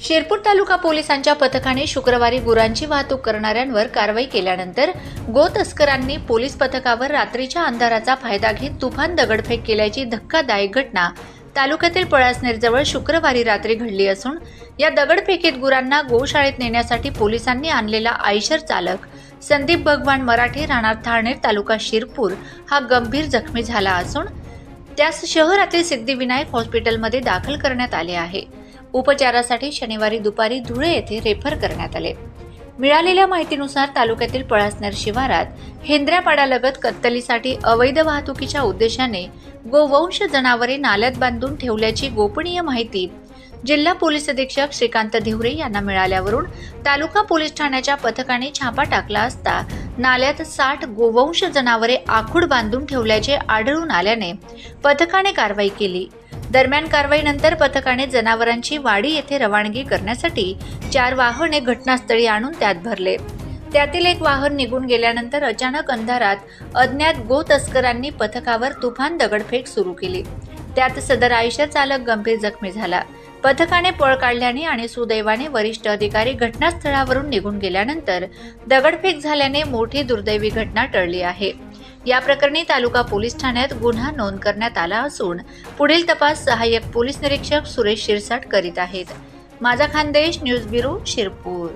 शिरपूर तालुका पोलिसांच्या पथकाने शुक्रवारी गुरांची वाहतूक करणाऱ्यांवर कारवाई केल्यानंतर गो तस्करांनी पोलीस पथकावर रात्रीच्या अंधाराचा फायदा घेत तुफान दगडफेक केल्याची धक्कादायक घटना तालुक्यातील पळासनेरजवळ शुक्रवारी रात्री घडली असून या दगडफेकीत गुरांना गोशाळेत नेण्यासाठी पोलिसांनी आणलेला आयशर चालक संदीप भगवान मराठे राहणार ठाणेर तालुका शिरपूर हा गंभीर जखमी झाला असून त्यास शहरातील सिद्धिविनायक हॉस्पिटलमध्ये दाखल करण्यात आले आहे. उपचारासाठी शनिवारी दुपारी धुळे येथे रेफर करण्यात आले. मिळालेल्या माहितीनुसार तालुक्यातील पळासनेर शिवारात हेंद्र्यापाडालगत कत्तलीसाठी अवैध वाहतुकीच्या उद्देशाने गोवंश जनावरे नाल्यात बांधून ठेवल्याची गोपनीय माहिती जिल्हा पोलीस अधीक्षक श्रीकांत धिवरे यांना मिळाल्यावरून तालुका पोलीस ठाण्याच्या पथकाने छापा टाकला असता नाल्यात साठ गोवंश जनावरे आखूड बांधून ठेवल्याचे आढळून आल्याने पथकाने कारवाई केली. दरम्यान कारवाईनंतर पथकाने जनावरांची वाडी येथे रवानगी करण्यासाठी चार वाहने घटनास्थळी आणून त्यात भरले. त्यातील एक वाहन निघून गेल्यानंतर अचानक अंधारात अज्ञात गो तस्करांनी पथकावर तुफान दगडफेक सुरू केली. त्यात सदर आयशर चालक गंभीर जखमी झाला. पथकाने पळ काढल्याने आणि सुदैवाने वरिष्ठ अधिकारी घटनास्थळावरून निघून गेल्यानंतर दगडफेक झाल्याने मोठी दुर्दैवी घटना टळली आहे. या प्रकरणी तालुका पोलीस ठाण्यात गुन्हा नोंद करण्यात आला असून पुढील तपास सहाय्यक पोलीस निरीक्षक सुरेश शिरसाट करीत आहेत. माझा खानदेश न्यूज ब्युरो शिरपूर.